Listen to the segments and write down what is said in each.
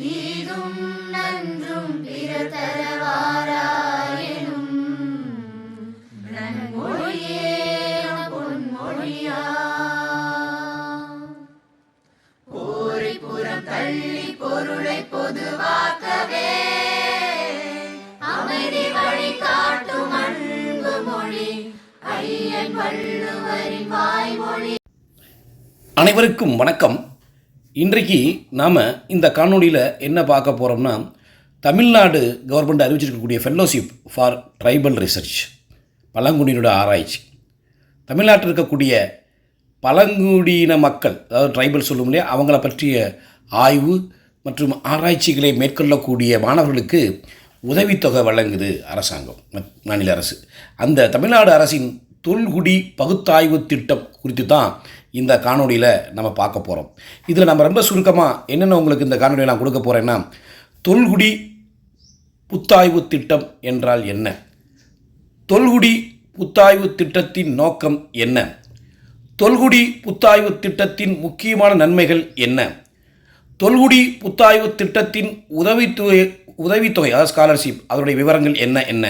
தீதும் நன்றும் பிற தரவாராயனும் நன்மொழியே பொன்மொழியா. போரை புறம் தள்ளி பொருளை பொதுவாக்கவே. அமைதி வழி காட்டும் அன்பு மொழி. ஐயன் வள்ளுவரின் வாய்மொழி. அனைவருக்கும் வணக்கம். இன்றைக்கு நாம் இந்த காணொளியில் என்ன பார்க்க போகிறோம்னா தமிழ்நாடு கவர்மெண்ட் அறிவிச்சிருக்கக்கூடிய ஃபெல்லோஷிப் ஃபார் ட்ரைபல் ரிசர்ச் பழங்குடியினோட ஆராய்ச்சி. தமிழ்நாட்டில் இருக்கக்கூடிய பழங்குடியின மக்கள் அதாவது ட்ரைபல் சொல்லும் இல்லையா அவங்கள பற்றிய ஆய்வு மற்றும் ஆராய்ச்சிகளை மேற்கொள்ளக்கூடிய மாணவர்களுக்கு உதவித்தொகை வழங்குது அரசாங்கம் மாநில அரசு. அந்த தமிழ்நாடு அரசின் தொல்குடி பகுத்தாய்வு திட்டம் குறித்து தான் இந்த காணொலியில் நம்ம பார்க்க போகிறோம் இதில் நம்ம ரொம்ப சுருக்கமாக என்னென்ன உங்களுக்கு இந்த காணொலியை நான் கொடுக்க போகிறேன்னா தொல்குடி புத்தாய்வு திட்டம் என்றால் என்ன? தொல்குடி புத்தாய்வு திட்டத்தின் நோக்கம் என்ன? தொல்குடி புத்தாய்வு திட்டத்தின் முக்கியமான நன்மைகள் என்ன? தொல்குடி புத்தாய்வு திட்டத்தின் உதவித்தொகை உதவித்தொகை அதாவது ஸ்காலர்ஷிப் அதனுடைய விவரங்கள் என்ன என்ன?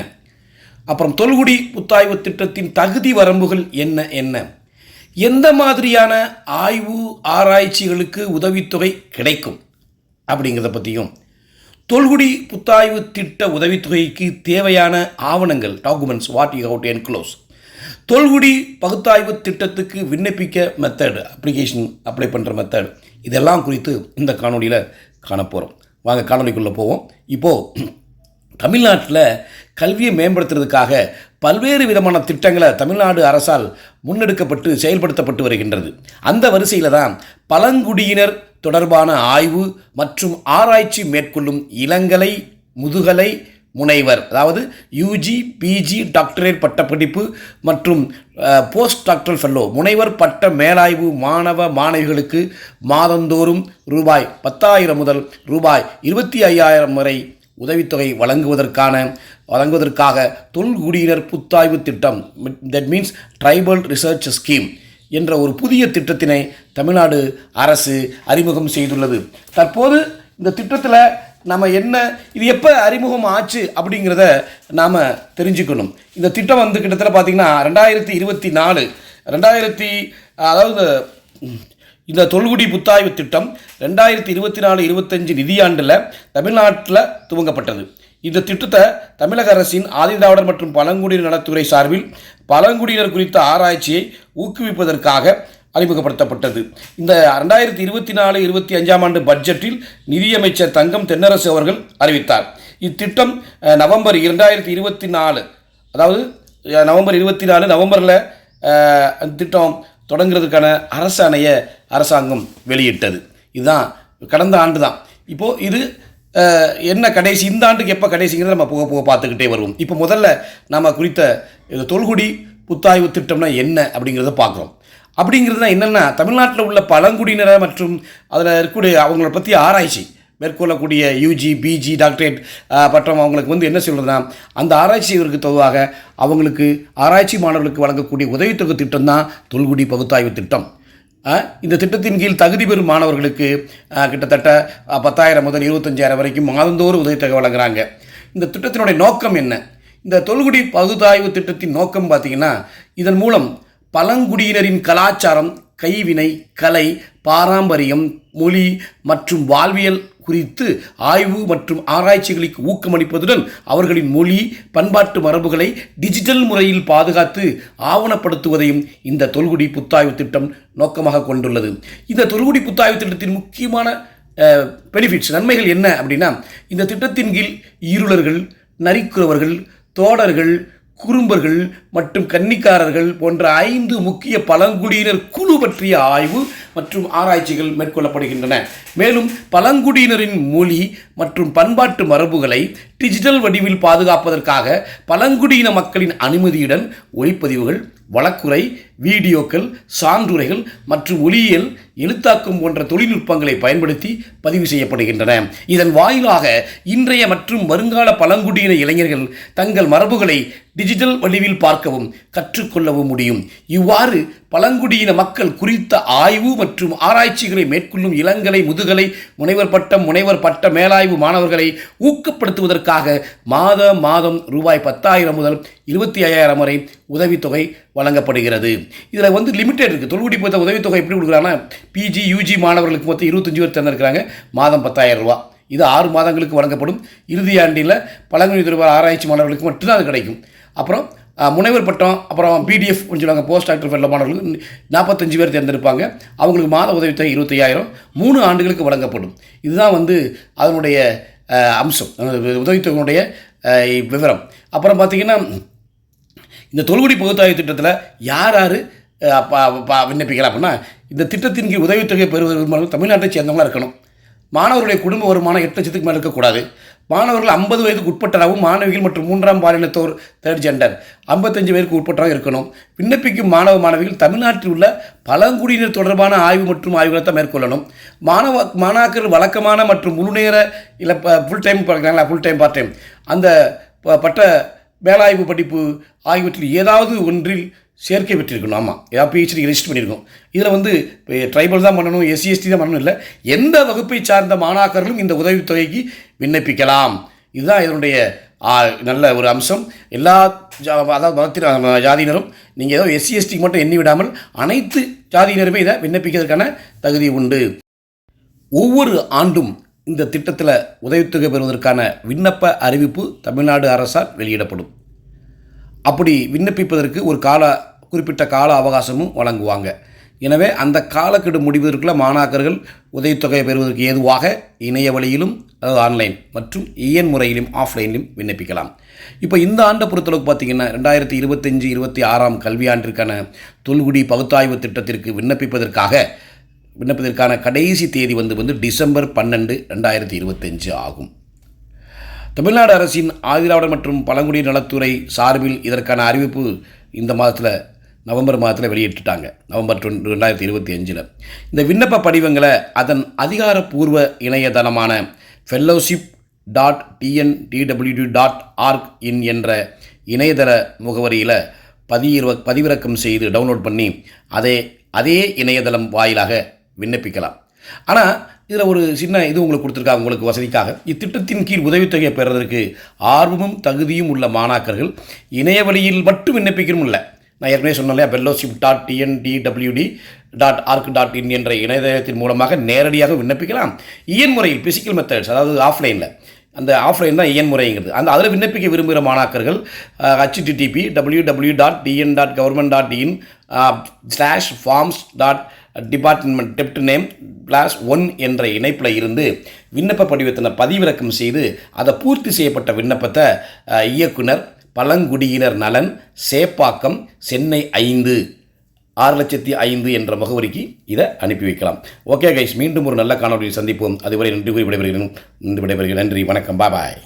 அப்புறம் தொல்குடி புத்தாய்வு திட்டத்தின் தகுதி வரம்புகள் என்ன என்ன? எந்த மாதிரியான ஆய்வு ஆராய்ச்சிகளுக்கு உதவித்தொகை கிடைக்கும் அப்படிங்கிறத பற்றியும் தொல்குடி புத்தாய்வு திட்ட உதவித்தொகைக்கு தேவையான ஆவணங்கள் documents what you have to enclose தொல்குடி பகுத்தாய்வு திட்டத்துக்கு விண்ணப்பிக்க மெத்தட் அப்ளிகேஷன் அப்ளை பண்ணுற மெத்தட் இதெல்லாம் குறித்து இந்த காணொலியில் காணப்போகிறோம் வாங்க காணொலிக்குள்ளே போவோம். இப்போது தமிழ்நாட்டில் கல்வியை மேம்படுத்துறதுக்காக பல்வேறு விதமான திட்டங்களை தமிழ்நாடு அரசால் முன்னெடுக்கப்பட்டு செயல்படுத்தப்பட்டு வருகின்றது. அந்த வரிசையில் தான் பழங்குடியினர் தொடர்பான ஆய்வு மற்றும் ஆராய்ச்சி மேற்கொள்ளும் இளங்கலை முதுகலை முனைவர் அதாவது யூஜி பிஜி டாக்டரேட் பட்டப்படிப்பு மற்றும் போஸ்ட் டாக்டர் ஃபெல்லோ முனைவர் பட்ட மேலாய்வு மாணவ மாணவிகளுக்கு மாதந்தோறும் ரூபாய் பத்தாயிரம் முதல் ரூபாய் இருபத்தி ஐயாயிரம் வரை உதவித்தொகை வழங்குவதற்கான வழங்குவதற்காக தொல்குடியினர் புத்தாய்வு திட்டம். That means tribal research scheme என்ற ஒரு புதிய திட்டத்தினை தமிழ்நாடு அரசு அறிமுகம் செய்துள்ளது. தற்போது இந்த திட்டத்தில் நம்ம என்ன இது எப்போ அறிமுகம் ஆச்சு அப்படிங்கிறத நாம் தெரிஞ்சுக்கணும். இந்த திட்டம் வந்து கிட்டத்தட்ட பார்த்திங்கன்னா ரெண்டாயிரத்தி இருபத்தி நாலு ரெண்டாயிரத்தி அதாவது இந்த தொல்குடி புத்தாய்வு திட்டம் ரெண்டாயிரத்தி இருபத்தி நாலு இருபத்தஞ்சு நிதியாண்டில் தமிழ்நாட்டில் துவங்கப்பட்டது. இந்த திட்டத்தை தமிழக அரசின் ஆதிதிராவிடர் மற்றும் பழங்குடியினர் நலத்துறை சார்பில் பழங்குடியினர் குறித்த ஆராய்ச்சியை ஊக்குவிப்பதற்காக அறிமுகப்படுத்தப்பட்டது. இந்த ரெண்டாயிரத்தி இருபத்தி நாலு இருபத்தி அஞ்சாம் ஆண்டு பட்ஜெட்டில் நிதியமைச்சர் தங்கம் தென்னரசு அவர்கள் அறிவித்தார். இத்திட்டம் நவம்பர் இரண்டாயிரத்தி இருபத்தி நாலு அதாவது நவம்பர் இருபத்தி நாலு நவம்பரில் அந்த திட்டம் தொடங்குறதுக்கான அரசாணையை அரசாங்கம் வெளியிட்டது. இதுதான் கடந்த ஆண்டு தான் இப்போது இது என்ன கடைசி இந்த ஆண்டுக்கு எப்போ கடைசிங்கிறத நம்ம போக போக பார்த்துக்கிட்டே வருவோம். இப்போ முதல்ல நம்ம குறித்த இந்த தொல்குடி புத்தாய்வு திட்டம்னா என்ன அப்படிங்கிறத பார்க்குறோம். அப்படிங்கிறது என்னென்னா தமிழ்நாட்டில் உள்ள பழங்குடியினரை மற்றும் அதில் இருக்கக்கூடிய அவங்கள பற்றி ஆராய்ச்சி. மேற்கொள்ளக்கூடிய யூஜி பிஜி டாக்டரேட் அஹ், பட்டம் அவங்களுக்கு வந்து என்ன சொல்கிறதுனா அந்த ஆராய்ச்சி இவருக்கு தொகுவாக அவங்களுக்கு ஆராய்ச்சி மாணவர்களுக்கு வழங்கக்கூடிய உதவித்தொகை திட்டம் தான் தொல்குடி பகுத்தாய்வு திட்டம். இந்த திட்டத்தின் கீழ் தகுதி பெறும் மாணவர்களுக்கு கிட்டத்தட்ட பத்தாயிரம் முதல் இருபத்தஞ்சாயிரம் வரைக்கும் மாதந்தோறும் உதவித்தொகை வழங்குறாங்க. இந்த திட்டத்தினுடைய நோக்கம் என்ன? இந்த தொல்குடி பகுதாய்வு திட்டத்தின் நோக்கம் பார்த்தீங்கன்னா இதன் மூலம் பழங்குடியினரின் கலாச்சாரம் கைவினை கலை பாரம்பரியம் மொழி மற்றும் வாழ்வியல் குறித்து ஆய்வு மற்றும் ஆராய்ச்சிகளுக்கு ஊக்கமளிப்பதுடன் அவர்களின் மொழி பண்பாட்டு மரபுகளை டிஜிட்டல் முறையில் பாதுகாத்து ஆவணப்படுத்துவதையும் இந்த தொல்குடி புத்தாய்வு திட்டம் நோக்கமாக கொண்டுள்ளது. இந்த தொல்குடி புத்தாய்வு திட்டத்தின் முக்கியமான பெனிஃபிட்ஸ் நன்மைகள் என்ன அப்படின்னா இந்த திட்டத்தின் கீழ் ஈருளர்கள் நரிக்குறவர்கள் தோடர்கள் குறும்பர்கள் மற்றும் கன்னிக்காரர்கள் போன்ற ஐந்து முக்கிய பழங்குடியினர் குழு பற்றிய ஆய்வு மற்றும் ஆராய்ச்சிகள் மேற்கொள்ளப்படுகின்றன. மேலும் பழங்குடியினரின் மொழி மற்றும் பண்பாட்டு மரபுகளை டிஜிட்டல் வடிவில் பாதுகாப்பதற்காக பழங்குடியின மக்களின் அனுமதியுடன் ஒளிப்பதிவுகள் வழக்குரை வீடியோக்கள் சான்றுரைகள் மற்றும் ஒளியியல் எழுத்தாக்கம் போன்ற தொழில்நுட்பங்களை பயன்படுத்தி பதிவு செய்யப்படுகின்றன. இதன் வாயிலாக இன்றைய மற்றும் வருங்கால பழங்குடியின இளைஞர்கள் தங்கள் மரபுகளை டிஜிட்டல் வடிவில் பார்க்கவும் கற்றுக்கொள்ளவும் முடியும். இவ்வாறு பழங்குடியின மக்கள் குறித்த ஆய்வு மற்றும் ஆராய்ச்சிகளை மேற்கொள்ளும் இளங்கலை முதுகலை முனைவர் பட்டம் முனைவர் பட்ட மேலாய்வு மாணவர்களை ஊக்கப்படுத்துவதற்காக மாத மாதம் ரூபாய் பத்தாயிரம் முதல் இருபத்தி ஐயாயிரம் வரை உதவித்தொகை வழங்கப்படுகிறது. இதில் வந்து லிமிட்டட் இருக்குது தொல்குடி பொறுத்த உதவித்தொகை எப்படி கொடுக்குறாங்கன்னா பிஜி யூஜி மாணவர்களுக்கு மொத்தம் இருபத்தஞ்சு பேர் தந்திருக்கிறாங்க. மாதம் பத்தாயிரம் ரூபா. இது ஆறு மாதங்களுக்கு வழங்கப்படும். இறுதி ஆண்டில் பழங்குடி தொடர்பான ஆராய்ச்சி மாணவர்களுக்கு மட்டும்தான் அது கிடைக்கும். அப்புறம் முனைவர் பட்டம் அப்புறம் பிடிஎஃப் சொல்லுவாங்க போஸ்ட் டாக்டர் ஃபெல்லோ மாணவர்களுக்கு நாற்பத்தஞ்சு பேர் தேர்ந்தெடுப்பாங்க. அவங்களுக்கு மாத உதவித்தொகை இருபத்தையாயிரம். மூணு ஆண்டுகளுக்கு வழங்கப்படும். இதுதான் வந்து அதனுடைய அம்சம். உதவித்தொகையினுடைய விவரம். அப்புறம் பார்த்திங்கன்னா இந்த தொல்குடி பகுத்தாய்வு திட்டத்தில் யார் யார் ப- விண்ணப்பிக்கலாம் அப்படின்னா இந்த திட்டத்தின் கீழ் உதவித்தொகை பெறுவதற்கு தமிழ்நாட்டை சேர்ந்தவங்களாக இருக்கணும். மாணவருடைய குடும்ப வருமானம் எட்டு லட்சத்துக்கு மேலே இருக்கக்கூடாது. மாணவர்கள் ஐம்பது வயதுக்கு உட்பட்டதாகவும் மாணவிகள் மற்றும் மூன்றாம் பாலினத்தோர் தேர்ட் ஜெண்டர் ஐம்பத்தஞ்சு வயதுக்கு உட்பட்டதாக இருக்கணும். விண்ணப்பிக்கும் மாணவ மாணவிகள் தமிழ்நாட்டில் உள்ள பழங்குடியினர் தொடர்பான ஆய்வு மற்றும் ஆய்வுகளை தான் மேற்கொள்ளணும். மாணவ மாணாக்கர் வழக்கமான மற்றும் முழுநேர இல்லை ஃபுல் டைம் பார்க்குறாங்களா? ஃபுல் டைம் பார்ட் டைம் அந்த ப- பட்ட மேலாய்வு படிப்பு ஆகியவற்றில் ஏதாவது ஒன்றில் சேர்க்கை பெற்றிருக்கணும் ஆமாம் ஏதாவது பிஹெச்டி ரெஜிஸ்டர் பண்ணியிருக்கோம் இதில் வந்து ட்ரைபல் தான் பண்ணணும் எஸ்சி எஸ்டி தான் பண்ணணும் இல்லை எந்த வகுப்பை சார்ந்த மாணாக்கர்களும் இந்த உதவித்தொகைக்கு விண்ணப்பிக்கலாம். இதுதான் இதனுடைய நல்ல ஒரு அம்சம். எல்லா ஜா- அதாவது மதத்தின ஜாதியினரும் நீங்கள் ஏதோ எஸ்சி எஸ்டிக்கு மட்டும் எண்ணி விடாமல் அனைத்து ஜாதியினருமே இதை விண்ணப்பிக்கிறதுக்கான தகுதி உண்டு. ஒவ்வொரு ஆண்டும் இந்த திட்டத்தில் உதவித்தொகை பெறுவதற்கான விண்ணப்ப அறிவிப்பு தமிழ்நாடு அரசால் வெளியிடப்படும். அப்படி விண்ணப்பிப்பதற்கு ஒரு கால குறிப்பிட்ட கால அவகாசமும் வழங்குவாங்க. எனவே அந்த காலக்கெடு முடிவதற்குள்ள மாணாக்கர்கள் உதவித்தொகையை பெறுவதற்கு ஏதுவாக இணைய வழியிலும் அதாவது ஆன்லைன் மற்றும் இயன் முறையிலும் ஆஃப்லைனிலும் விண்ணப்பிக்கலாம். இப்போ இந்த ஆண்டை பொறுத்தளவுக்கு பார்த்தீங்கன்னா ரெண்டாயிரத்தி இருபத்தஞ்சி இருபத்தி ஆறாம் கல்வியாண்டிற்கான தொல்குடி பகுத்தாய்வு திட்டத்திற்கு விண்ணப்பிப்பதற்காக விண்ணப்பதற்கான கடைசி தேதி வந்து வந்து டிசம்பர் பன்னெண்டு ரெண்டாயிரத்தி இருபத்தஞ்சு ஆகும். தமிழ்நாடு அரசின் ஆதிராவிடர் மற்றும் பழங்குடியினர் நலத்துறை சார்பில் இதற்கான அறிவிப்பு இந்த மாதத்தில் நவம்பர் மாதத்தில் வெளியிட்டுட்டாங்க. நவம்பர் டொன் ரெண்டாயிரத்தி இருபத்தி அஞ்சில். இந்த விண்ணப்ப படிவங்களை அதன் அதிகாரப்பூர்வ இணையதளமான fellowship dot TN TWD dot org in என்ற இணையதள முகவரியில் பதிவிற பதிவிறக்கம் செய்து டவுன்லோட் பண்ணி அதே அதே இணையதளம் வாயிலாக விண்ணப்பிக்கலாம். ஆனால் இதில் ஒரு சின்ன இது உங்களுக்கு கொடுத்துருக்காங்க உங்களுக்கு வசதிக்காக. இத்திட்டத்தின் கீழ் உதவித்தொகையை பெறுவதற்கு ஆர்வமும் தகுதியும் உள்ள மாணாக்கர்கள் இணைய வழியில் மட்டும் விண்ணப்பிக்கணும் இல்லை. நான் ஏற்கனவே சொன்னேன் இல்லையா fellowship dot TNTWD dot org dot in என்ற இணையதளத்தின் மூலமாக நேரடியாக விண்ணப்பிக்கலாம். இயன் முறையில் பிசிக்கல் மெத்தட்ஸ் அதாவது ஆஃப்லைனில் அந்த ஆஃப்லைன் தான் இயன் முறைங்கிறது அந்த அதில் விண்ணப்பிக்க விரும்புகிற மாணாக்கர்கள் HTTP W W dot TN dot government dot in slash forms dot department dept name plus one என்ற இணைப்பில் இருந்து விண்ணப்ப படிவத்தினை பதிவிறக்கம் செய்து அதை பூர்த்தி செய்யப்பட்ட விண்ணப்பத்தை இயக்குனர் பழங்குடியினர் நலன் சேப்பாக்கம் சென்னை ஐந்து ஆறு லட்சத்தி ஐந்து என்ற முகவரிக்கு இதை அனுப்பி வைக்கலாம். ஓகே கைஸ் மீண்டும் ஒரு நல்ல காணொலியில் சந்திப்போம். அதுவரை நன்றி கூறி விடைபெறுகிறேன். நன்றி விடைபெறுகிறேன். நன்றி வணக்கம். பாய்